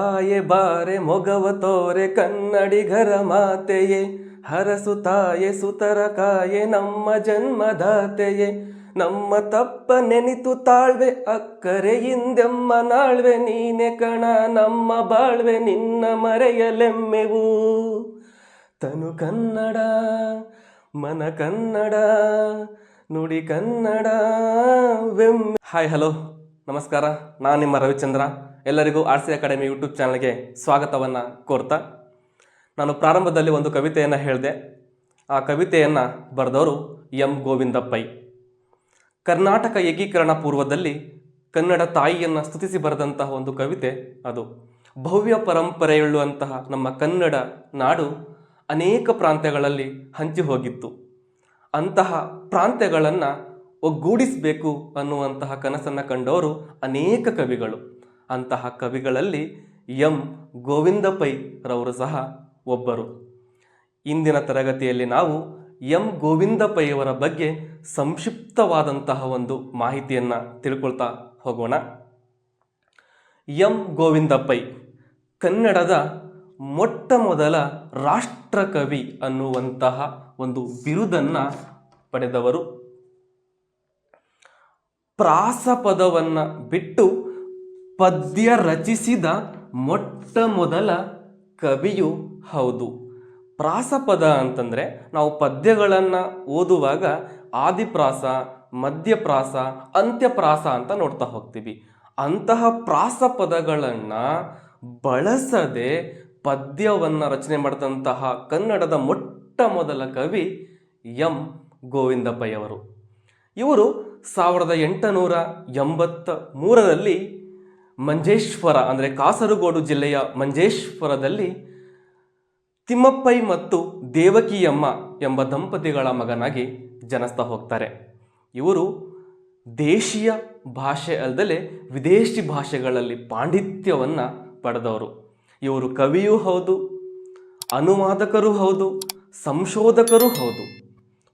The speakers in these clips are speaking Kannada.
ಆಯೆ ಬಾರೆ ಮೊಗವ ತೋರೆ ಕನ್ನಡಿಗರ ಮಾತೆಯೇ, ಹರಸು ತಾಯೆ ಸುತರ ಕಾಯೆ ನಮ್ಮ ಜನ್ಮದಾತೆಯೇ. ನಮ್ಮ ತಪ್ಪ ನೆನಿತು ತಾಳ್ವೆ, ಅಕ್ಕರೆ ಹಿಂದೆಮ್ಮ ನಾಳ್ವೆ, ನೀನೆ ಕಣ ನಮ್ಮ ಬಾಳ್ವೆ, ನಿನ್ನ ಮರೆಯಲೆಮ್ಮೆವು ತನು ಕನ್ನಡ, ಮನ ಕನ್ನಡ, ನುಡಿ ಕನ್ನಡ ಹಾಯ್, ಹಲೋ, ನಮಸ್ಕಾರ. ನಾನು ನಿಮ್ಮ ರವಿಚಂದ್ರ. ಎಲ್ಲರಿಗೂ ಆರ್ ಸಿ ಅಕಾಡೆಮಿ ಯೂಟ್ಯೂಬ್ ಚಾನಲ್ಗೆ ಸ್ವಾಗತವನ್ನು ಕೋರ್ತಾ. ನಾನು ಪ್ರಾರಂಭದಲ್ಲಿ ಒಂದು ಕವಿತೆಯನ್ನು ಹೇಳಿದೆ. ಆ ಕವಿತೆಯನ್ನು ಬರೆದವರು ಎಂ ಗೋವಿಂದಪ್ಪೈ. ಕರ್ನಾಟಕ ಏಕೀಕರಣ ಪೂರ್ವದಲ್ಲಿ ಕನ್ನಡ ತಾಯಿಯನ್ನು ಸ್ತುತಿಸಿ ಬರೆದಂತಹ ಒಂದು ಕವಿತೆ ಅದು. ಭವ್ಯ ಪರಂಪರೆಯುಳ್ಳುವಂತಹ ನಮ್ಮ ಕನ್ನಡ ನಾಡು ಅನೇಕ ಪ್ರಾಂತ್ಯಗಳಲ್ಲಿ ಹಂಚಿ ಹೋಗಿತ್ತು. ಅಂತಹ ಪ್ರಾಂತ್ಯಗಳನ್ನು ಒಗ್ಗೂಡಿಸಬೇಕು ಅನ್ನುವಂತಹ ಕನಸನ್ನು ಕಂಡವರು ಅನೇಕ ಕವಿಗಳು. ಅಂತಹ ಕವಿಗಳಲ್ಲಿ ಎಂ. ಗೋವಿಂದ ಪೈ ರವರು ಸಹ ಒಬ್ಬರು. ಇಂದಿನ ತರಗತಿಯಲ್ಲಿ ನಾವು ಎಂ. ಗೋವಿಂದ ಪೈಯವರ ಬಗ್ಗೆ ಸಂಕ್ಷಿಪ್ತವಾದಂತಹ ಒಂದು ಮಾಹಿತಿಯನ್ನು ತಿಳ್ಕೊಳ್ತಾ ಹೋಗೋಣ. ಎಂ. ಗೋವಿಂದ ಪೈ ಕನ್ನಡದ ಮೊಟ್ಟ ಮೊದಲ ರಾಷ್ಟ್ರಕವಿ ಅನ್ನುವಂತಹ ಒಂದು ಬಿರುದನ್ನು ಪಡೆದವರು. ಪ್ರಾಸಪದವನ್ನು ಬಿಟ್ಟು ಪದ್ಯ ರಚಿಸಿದ ಮೊಟ್ಟ ಮೊದಲ ಕವಿಯು ಹೌದು. ಪ್ರಾಸಪದ ಅಂತಂದರೆ ನಾವು ಪದ್ಯಗಳನ್ನು ಓದುವಾಗ ಆದಿಪ್ರಾಸ, ಮಧ್ಯಪ್ರಾಸ, ಅಂತ್ಯಪ್ರಾಸ ಅಂತ ನೋಡ್ತಾ ಹೋಗ್ತೀವಿ. ಅಂತಹ ಪ್ರಾಸಪದಗಳನ್ನು ಬಳಸದೆ ಪದ್ಯವನ್ನು ರಚನೆ ಮಾಡಿದಂತಹ ಕನ್ನಡದ ಮೊಟ್ಟ ಮೊದಲ ಕವಿ ಎಂ. ಗೋವಿಂದಪ್ಪಯ್ಯವರು. ಇವರು ಸಾವಿರದ ಎಂಟುನೂರ ಎಂಬತ್ತ ಮೂರರಲ್ಲಿ ಮಂಜೇಶ್ವರ, ಅಂದರೆ ಕಾಸರಗೋಡು ಜಿಲ್ಲೆಯ ಮಂಜೇಶ್ವರದಲ್ಲಿ ತಿಮ್ಮಪ್ಪೈ ಮತ್ತು ದೇವಕಿಯಮ್ಮ ಎಂಬ ದಂಪತಿಗಳ ಮಗನಾಗಿ ಜನಿಸ್ತಾ ಹೋಗ್ತಾರೆ. ಇವರು ದೇಶೀಯ ಭಾಷೆ ಅಲ್ಲದೆ ವಿದೇಶಿ ಭಾಷೆಗಳಲ್ಲಿ ಪಾಂಡಿತ್ಯವನ್ನು ಪಡೆದವರು. ಇವರು ಕವಿಯೂ ಹೌದು, ಅನುವಾದಕರೂ ಹೌದು, ಸಂಶೋಧಕರೂ ಹೌದು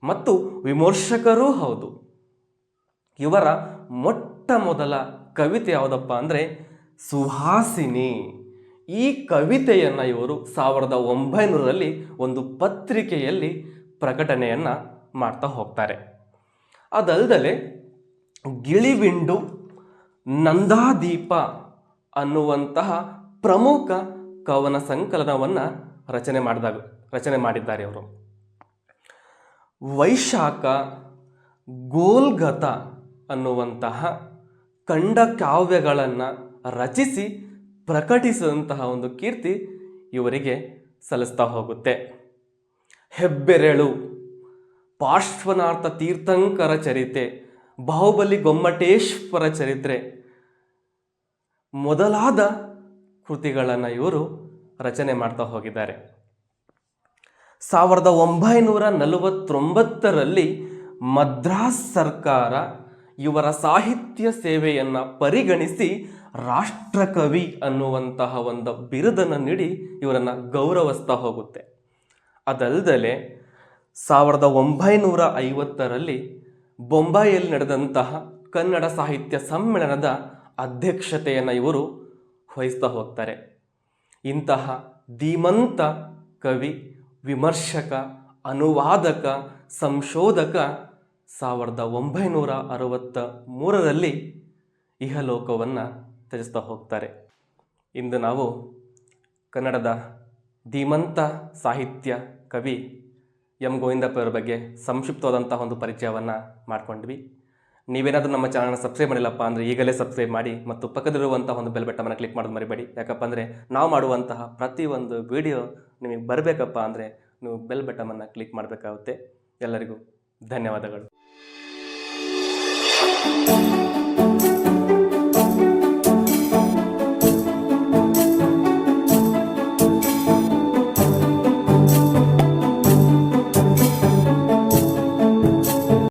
ಮತ್ತು ವಿಮರ್ಶಕರೂ ಹೌದು. ಇವರ ಮೊಟ್ಟ ಮೊದಲ ಕವಿತೆ ಯಾವುದಪ್ಪ ಅಂದರೆ, ಸುಹಾಸಿನಿ ಈ ಕವಿತೆಯನ್ನು ಇವರು ಸಾವಿರದ ಒಂಬೈನೂರರಲ್ಲಿ ಒಂದು ಪತ್ರಿಕೆಯಲ್ಲಿ ಪ್ರಕಟಣೆಯನ್ನು ಮಾಡ್ತಾ ಹೋಗ್ತಾರೆ. ಅದಲ್ಲದೆ ಗಿಳಿವಿಂಡು ನಂದಾದೀಪ ಅನ್ನುವಂತಹ ಪ್ರಮುಖ ಕವನ ಸಂಕಲನವನ್ನು ರಚನೆ ಮಾಡಿದಾಗ, ರಚನೆ ಮಾಡಿದ್ದಾರೆ ಅವರು ವೈಶಾಖ ಗೋಲ್ಗತ ಅನ್ನುವಂತಹ ಕಂಡ ಕಾವ್ಯಗಳನ್ನು ರಚಿಸಿ ಪ್ರಕಟಿಸಿದಂತಹ ಒಂದು ಕೀರ್ತಿ ಇವರಿಗೆ ಸಲ್ಲಿಸ್ತಾ ಹೋಗುತ್ತೆ. ಹೆಬ್ಬೆರಳು, ಪಾರ್ಶ್ವನಾಥ ತೀರ್ಥಂಕರ ಚರಿತೆ, ಬಾಹುಬಲಿ ಗೊಮ್ಮಟೇಶ್ವರ ಚರಿತ್ರೆ ಮೊದಲಾದ ಕೃತಿಗಳನ್ನು ಇವರು ರಚನೆ ಮಾಡ್ತಾ ಹೋಗಿದ್ದಾರೆ. ಸಾವಿರದ ಒಂಬೈನೂರ ನಲವತ್ತೊಂಬತ್ತರಲ್ಲಿ ಮದ್ರಾಸ್ ಸರ್ಕಾರ ಇವರ ಸಾಹಿತ್ಯ ಸೇವೆಯನ್ನು ಪರಿಗಣಿಸಿ ರಾಷ್ಟ್ರಕವಿ ಅನ್ನುವಂತಹ ಒಂದು ಬಿರುದನ್ನು ನೀಡಿ ಇವರನ್ನು ಗೌರವಿಸ್ತಾ ಹೋಗುತ್ತೆ. ಅದಲ್ಲದೆ ಸಾವಿರದ ಒಂಬೈನೂರ ಐವತ್ತರಲ್ಲಿ ಬೊಂಬಾಯಿಯಲ್ಲಿ ನಡೆದಂತಹ ಕನ್ನಡ ಸಾಹಿತ್ಯ ಸಮ್ಮೇಳನದ ಅಧ್ಯಕ್ಷತೆಯನ್ನು ಇವರು ವಹಿಸ್ತಾ ಹೋಗ್ತಾರೆ. ಇಂತಹ ಧೀಮಂತ ಕವಿ, ವಿಮರ್ಶಕ, ಅನುವಾದಕ, ಸಂಶೋಧಕ ಸಾವಿರದ ಒಂಬೈನೂರ ಅರವತ್ತ ಮೂರರಲ್ಲಿ ಇಹಲೋಕವನ್ನು ತ್ಯಜಿಸ್ತಾ ಹೋಗ್ತಾರೆ. ಇಂದು ನಾವು ಕನ್ನಡದ ಧೀಮಂತ ಸಾಹಿತ್ಯ ಕವಿ ಎಂ. ಗೋವಿಂದಪ್ಪ ಅವರ ಬಗ್ಗೆ ಸಂಕ್ಷಿಪ್ತವಾದಂತಹ ಒಂದು ಪರಿಚಯವನ್ನು ಮಾಡ್ಕೊಂಡ್ವಿ. ನೀವೇನಾದರೂ ನಮ್ಮ ಚಾನಲ್ನ ಸಬ್ಸ್ಕ್ರೈಬ್ ಮಾಡಿಲ್ಲಪ್ಪ ಅಂದರೆ ಈಗಲೇ ಸಬ್ಸ್ಕ್ರೈಬ್ ಮಾಡಿ ಮತ್ತು ಪಕ್ಕದಲ್ಲಿರುವಂತಹ ಒಂದು ಬೆಲ್ ಬಟಮನ್ನು ಕ್ಲಿಕ್ ಮಾಡೋದು ಮರಿಬೇಡಿ. ಯಾಕಪ್ಪ ಅಂದರೆ ನಾವು ಮಾಡುವಂತಹ ಪ್ರತಿಯೊಂದು ವಿಡಿಯೋ ನಿಮಗೆ ಬರಬೇಕಪ್ಪ ಅಂದರೆ ನೀವು ಬೆಲ್ ಬಟಮನ್ನು ಕ್ಲಿಕ್ ಮಾಡಬೇಕಾಗುತ್ತೆ. ಎಲ್ಲರಿಗೂ ಧನ್ಯವಾದಗಳು. Thank you.